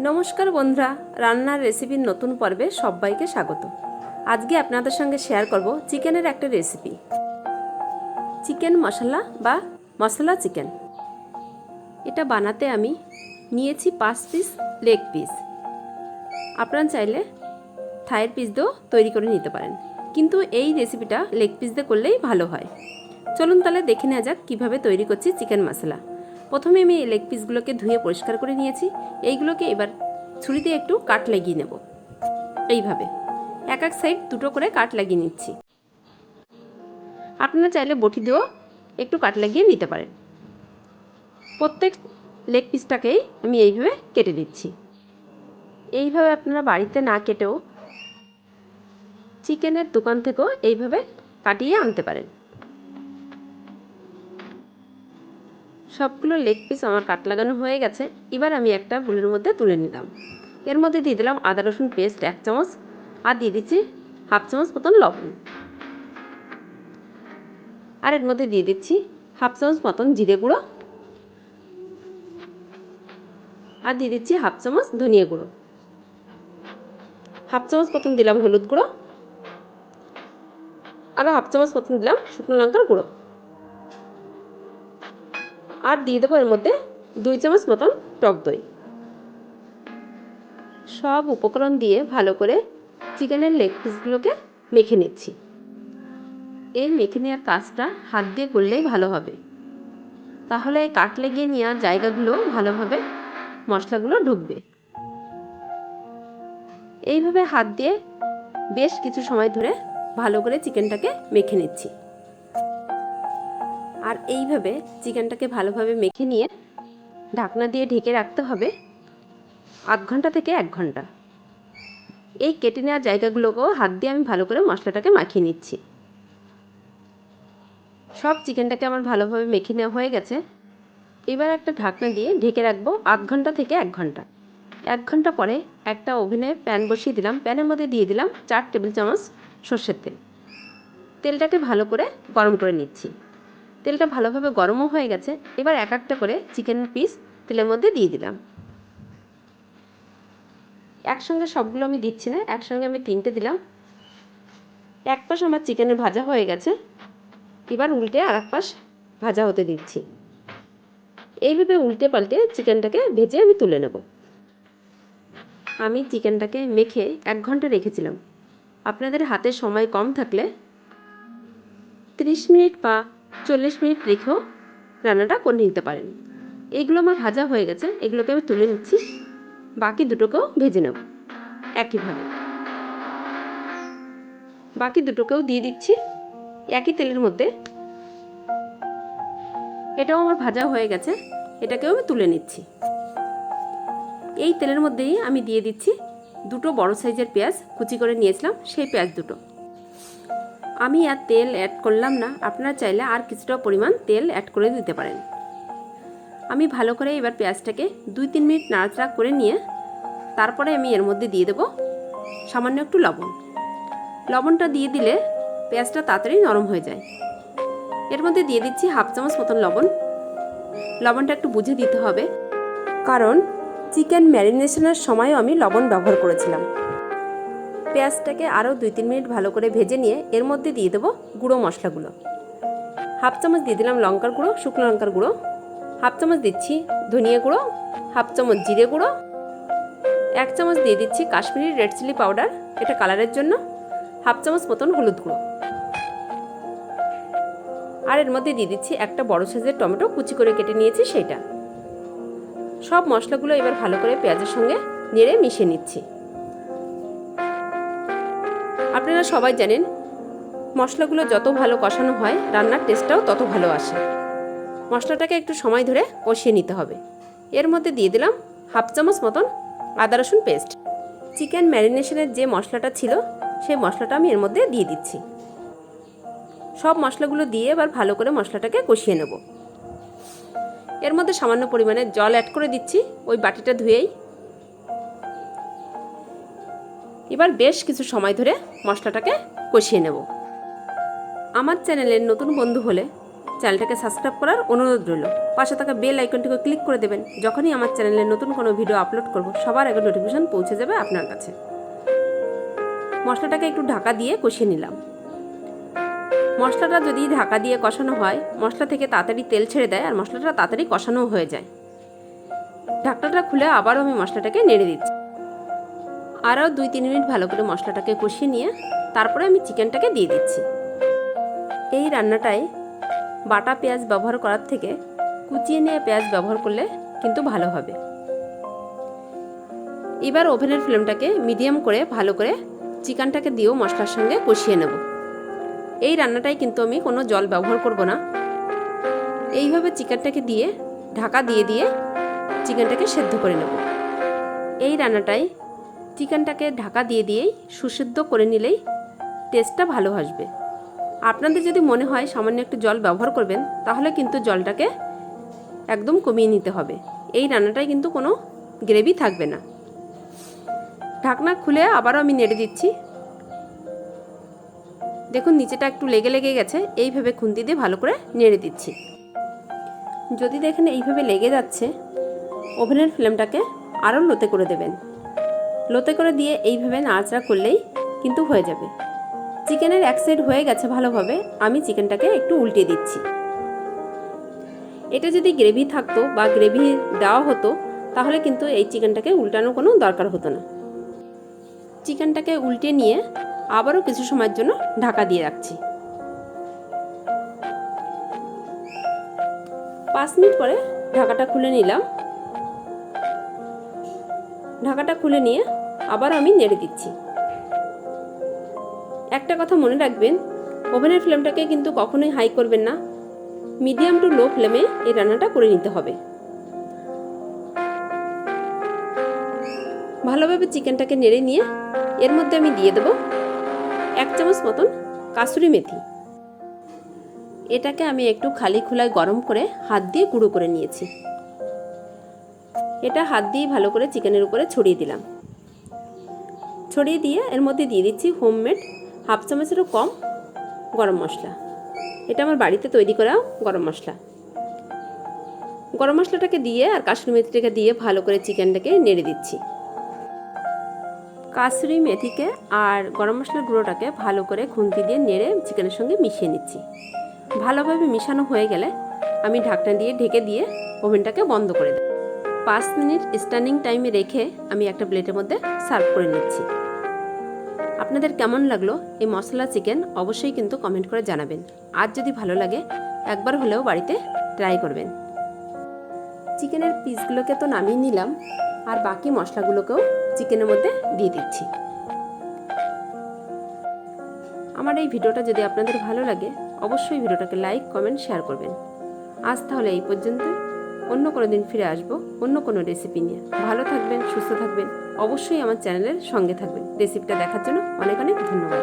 নমস্কার বন্ধুরা, রান্নার রেসিপির নতুন পর্বে সবাইকে স্বাগত। আজকে আপনাদের সঙ্গে শেয়ার করব চিকেনের একটা রেসিপি চিকেন মশলা বা মশলা চিকেন। এটা বানাতে আমি নিয়েছি পাঁচ পিস লেগ পিস আপনারা চাইলে থায়ের পিস দিয়েও তৈরি করে নিতে পারেন। কিন্তু এই রেসিপিটা লেগ পিস দিয়ে করলেই ভালো হয়। চলুন তাহলে দেখে নেওয়া যাক কীভাবে তৈরি করছি চিকেন মশলা। প্রথমে আমি এই লেগ পিসগুলোকে ধুয়ে পরিষ্কার করে নিয়েছি। এইগুলোকে এবার ছুরিতে একটু কাট লাগিয়ে নেব। এইভাবে। এক এক সাইড দুটো করে কাট লাগিয়ে নিচ্ছি। আপনারা চাইলে বটি দিয়েও একটু কাট লাগিয়ে নিতে পারেন। প্রত্যেক লেগ পিসটাকেই আমি এইভাবে কেটে দিচ্ছি এইভাবে আপনারা বাড়িতে না কেটেও চিকেনের দোকান থেকেও এইভাবে কাটিয়ে আনতে পারেন। সবগুলো লেগ পিস আমার কাট লাগানো হয়ে গেছে। এবার আমি একটা বুলের মধ্যে তুলে নিলাম। এর মধ্যে দিয়ে দিলাম আদা, রসুন, পেস্ট এক চামচ আর দিয়ে দিচ্ছি হাফ চামচ মতন লবণ। আর এর মধ্যে দিয়ে দিচ্ছি হাফ চামচ মতন জিরে গুঁড়ো। আর দিয়ে দিচ্ছি হাফ চামচ ধনিয়া গুঁড়ো। হাফ চামচ মতন দিলাম হলুদ গুঁড়ো। আর হাফ চামচ মতন দিলাম শুকনো লঙ্কার গুঁড়ো। আর দিয়ে দেবো এর মধ্যে দুই চামচ মতন টক দই। সব উপকরণ দিয়ে ভালো করে চিকেনের লেগ পিসগুলোকে মেখে নিচ্ছি। এই মেখে নেওয়ার কাজটা হাত দিয়ে করলেই ভালো হবে। তাহলে কাট লেগে নেওয়ার জায়গাগুলো ভালোভাবে মশলাগুলো ঢুকবে। এইভাবে হাত দিয়ে বেশ কিছু সময় ধরে ভালো করে চিকেনটাকে মেখে নিচ্ছি। আর এইভাবে চিকেনটাকে ভালোভাবে মেখে নিয়ে ঢাকনা দিয়ে ঢেকে রাখতে হবে আধ ঘণ্টা থেকে এক ঘণ্টা। এই কেটে নেওয়ার জায়গাগুলোকেও হাত দিয়ে আমি ভালো করে মশলাটাকে মাখিয়ে নিচ্ছি। সব চিকেনটাকে আমার ভালোভাবে মেখে নেওয়া হয়ে গেছে। এবার একটা ঢাকনা দিয়ে ঢেকে রাখব আধ ঘণ্টা থেকে এক ঘণ্টা। এক ঘণ্টা পরে একটা ওভেনে প্যান বসিয়ে দিলাম। প্যানের মধ্যে দিয়ে দিলাম চার টেবিল চামচ সর্ষের তেল। তেলটাকে ভালো করে গরম করে নিচ্ছি। তেলটা ভালোভাবে গরমও হয়ে গেছে। এবার এক একটা করে চিকেন পিস তেলের মধ্যে দিয়ে দিলাম। একসঙ্গে সবগুলো আমি দিচ্ছি না, একসঙ্গে আমি তিনটে দিলাম। এক পাশ আমার চিকেনের ভাজা হয়ে গেছে। এবার উল্টে আর এক পাশ ভাজা হতে দিচ্ছি। এইভাবে উল্টে পাল্টে চিকেনটাকে ভেজে আমি তুলে নেব। আমি চিকেনটাকে মেখে এক ঘণ্টা রেখেছিলাম। আপনাদের হাতে সময় কম থাকলে তিরিশ মিনিট বা চল্লিশ মিনিট রেখেও রান্নাটা করে নিতে পারেন। এগুলো আমার ভাজা হয়ে গেছে, এগুলোকে আমি তুলে নিচ্ছি। বাকি দুটোকেও ভেজে নেব একইভাবে। বাকি দুটোকেও দিয়ে দিচ্ছি একই তেলের মধ্যে। এটাও আমার ভাজা হয়ে গেছে, এটাকেও আমি তুলে নিচ্ছি। এই তেলের মধ্যেই আমি দিয়ে দিচ্ছি দুটো বড় সাইজের পেঁয়াজ কুচি করে নিয়েছিলাম, সেই পেঁয়াজ দুটো। আমি আর তেল অ্যাড করলাম না। আপনারা চাইলে আর কিছুটা পরিমাণ তেল অ্যাড করে দিতে পারেন। আমি ভালো করে এবার পেঁয়াজটাকে দুই তিন মিনিট নাড়াচাড়া করে নিয়ে তারপরে আমি এর মধ্যে দিয়ে দেবো সামান্য একটু লবণ। লবণটা দিয়ে দিলে পেঁয়াজটা তাড়াতাড়ি নরম হয়ে যায়। এর মধ্যে দিয়ে দিচ্ছি হাফ চামচ মতন লবণ। লবণটা একটু বুঝে দিতে হবে। কারণ চিকেন ম্যারিনেশনের সময়ও আমি লবণ ব্যবহার করেছিলাম। পেঁয়াজটাকে আরও দুই তিন মিনিট ভালো করে ভেজে নিয়ে এর মধ্যে দিয়ে দেবো গুঁড়ো মশলাগুলো। হাফ চামচ দিয়ে দিলাম লঙ্কার গুঁড়ো, শুকনো লঙ্কার গুঁড়ো। হাফ চামচ দিচ্ছি ধনিয়া গুঁড়ো, হাফ চামচ জিরে গুঁড়ো। এক চামচ দিয়ে দিচ্ছি কাশ্মীরি রেড চিলি পাউডার, এটা কালারের জন্য। হাফ চামচ মতন হলুদ গুঁড়ো। আর এর মধ্যে দিয়ে দিচ্ছি একটা বড় সাইজের টমেটো, কুচি করে কেটে নিয়েছি সেইটা। সব মশলাগুলো এবার ভালো করে পেঁয়াজের সঙ্গে নেড়ে মিশিয়ে নিচ্ছি। আপনারা সবাই জানেন, মশলাগুলো যত ভালো কষানো হয়, রান্নার টেস্টটাও তত ভালো আসে। মশলাটাকে একটু সময় ধরে কষিয়ে নিতে হবে। এর মধ্যে দিয়ে দিলাম হাফ চামচ মতন আদা রসুন পেস্ট চিকেন ম্যারিনেশনের যে মশলাটা ছিল, সেই মশলাটা আমি এর মধ্যে দিয়ে দিচ্ছি। সব মশলাগুলো দিয়ে এবার ভালো করে মশলাটাকে কষিয়ে নেব। এর মধ্যে সামান্য পরিমাণে জল অ্যাড করে দিচ্ছি। ওই বাটিটা ধুয়েই এবার বেশ কিছু সময় ধরে মশলাটাকে কষিয়ে নেব। আমার চ্যানেলের নতুন বন্ধু হলে চ্যানেলটাকে সাবস্ক্রাইব করার অনুরোধ রইল। পাশে থাকা বেল আইকনটিকে ক্লিক করে দেবেন। যখনই আমার চ্যানেলে নতুন কোনো ভিডিও আপলোড করব, সবার আগে নোটিফিকেশন পৌঁছে যাবে আপনার কাছে। মশলাটাকে একটু ঢাকা দিয়ে কষিয়ে নিলাম। মশলাটা যদি ঢাকা দিয়ে কষানো হয়, মশলা থেকে তাড়াতাড়ি তেল ছেড়ে দেয় আর মশলাটা তাড়াতাড়ি কষানো হয়ে যায়। ঢাকনাটা খুলে আবারও আমি মশলাটাকে নেড়ে দিচ্ছি। আরও দুই তিন মিনিট ভালো করে মশলাটাকে কষিয়ে নিয়ে তারপরে আমি চিকেনটাকে দিয়ে দিচ্ছি। এই রান্নাটায় বাটা পেঁয়াজ ব্যবহার করার থেকে কুচিয়ে নিয়ে পেঁয়াজ ব্যবহার করলে কিন্তু ভালো হবে। এবার ওভেনের ফ্লেমটাকে মিডিয়াম করে ভালো করে চিকেনটাকে দিয়েও মশলার সঙ্গে কষিয়ে নেব। এই রান্নাটায় কিন্তু আমি কোনো জল ব্যবহার করব না। এইভাবে চিকেনটাকে দিয়ে ঢাকা দিয়ে দিয়ে চিকেনটাকে সেদ্ধ করে নেব। এই রান্নাটায় চিকেনটাকে ঢাকা দিয়ে দিয়েই সুসিদ্ধ করে নিলেই টেস্টটা ভালো আসবে। আপনাদের যদি মনে হয় সামান্য একটু জল ব্যবহার করবেন, তাহলে কিন্তু জলটাকে একদম কমিয়ে নিতে হবে। এই রান্নাটায় কিন্তু কোনো গ্রেভি থাকবে না। ঢাকনা খুলে আবারও আমি নেড়ে দিচ্ছি। দেখুন, নিচেটা একটু লেগে লেগে গেছে, এইভাবে খুন্তি দিয়ে ভালো করে নেড়ে দিচ্ছি। যদি দেখেন এইভাবে লেগে যাচ্ছে, ওভেনের ফ্লেমটাকে আরও লোতে করে দেবেন। লোতে করে দিয়ে এইভাবে নাড়াচাড়া করলেই কিন্তু হয়ে যাবে। চিকেনের এক সাইড হয়ে গেছে ভালোভাবে, আমি চিকেনটাকে একটু উল্টে দিচ্ছি। এটা যদি গ্রেভি থাকতো বা গ্রেভি দেওয়া হতো, তাহলে কিন্তু এই চিকেনটাকে উল্টানোর কোনো দরকার হতো না। চিকেনটাকে উল্টে নিয়ে আবারও কিছু সময়ের জন্য ঢাকা দিয়ে রাখছি। পাঁচ মিনিট পরে ঢাকাটা খুলে নিলাম। ঢাকাটা খুলে নিয়ে আবার আমি নেড়ে দিচ্ছি। একটা কথা মনে রাখবেন, ওভেনের ফ্লেমটাকে কিন্তু কখনোই হাই করবেন না। মিডিয়াম টু লো ফ্লেমে এই রান্নাটা করে নিতে হবে। ভালোভাবে চিকেনটাকে নেড়ে নিয়ে এর মধ্যে আমি দিয়ে দেবো এক চামচ মতন কাসুরি মেথি। এটাকে আমি একটু খালি খোলায় গরম করে হাত দিয়ে গুঁড়ো করে নিয়েছি। এটা হাত দিয়ে ভালো করে চিকেনের উপরে ছড়িয়ে দিলাম। ছড়িয়ে দিয়ে এর মধ্যে দিয়ে দিচ্ছি হোমমেড হাফ চামচেরও কম গরম মশলা। এটা আমার বাড়িতে তৈরি করা গরম মশলা। গরম মশলাটাকে দিয়ে আর কাসুরি মেথিটাকে দিয়ে ভালো করে চিকেনটাকে নেড়ে দিচ্ছি। কাসুরি মেথিকে আর গরম মশলার গুঁড়োটাকে ভালো করে খুন্তি দিয়ে নেড়ে চিকেনের সঙ্গে মিশিয়ে নিচ্ছি। ভালোভাবে মিশানো হয়ে গেলে আমি ঢাকনা দিয়ে ঢেকে দিয়ে ওভেনটাকে বন্ধ করে দেব পাঁচ মিনিট স্ট্যান্ডিং টাইমে রেখে আমি একটা প্লেটের মধ্যে সার্ভ করে নিচ্ছি। আপনাদের কেমন লাগল এই মশলা চিকেন অবশ্যই কিন্তু কমেন্ট করে জানাবেন। আর যদি ভালো লাগে, একবার হলেও বাড়িতে ট্রাই করবেন। চিকেনের পিসগুলোকে তো নামিয়ে নিলাম, আর বাকি মশলাগুলোকেও চিকেনের মধ্যে দিয়ে দিচ্ছি। আমার এই ভিডিওটা যদি আপনাদের ভালো লাগে, অবশ্যই ভিডিওটাকে লাইক কমেন্ট শেয়ার করবেন। আজ তাহলে এই পর্যন্ত। অন্য কোনো দিন ফিরে আসব, অন্য কোনো রেসিপি নিয়ে। ভালো থাকবেন, সুস্থ থাকবেন, অবশ্যই আমার চ্যানেলের সঙ্গে থাকবেন। রেসিপিটা দেখার জন্য অনেক অনেক ধন্যবাদ।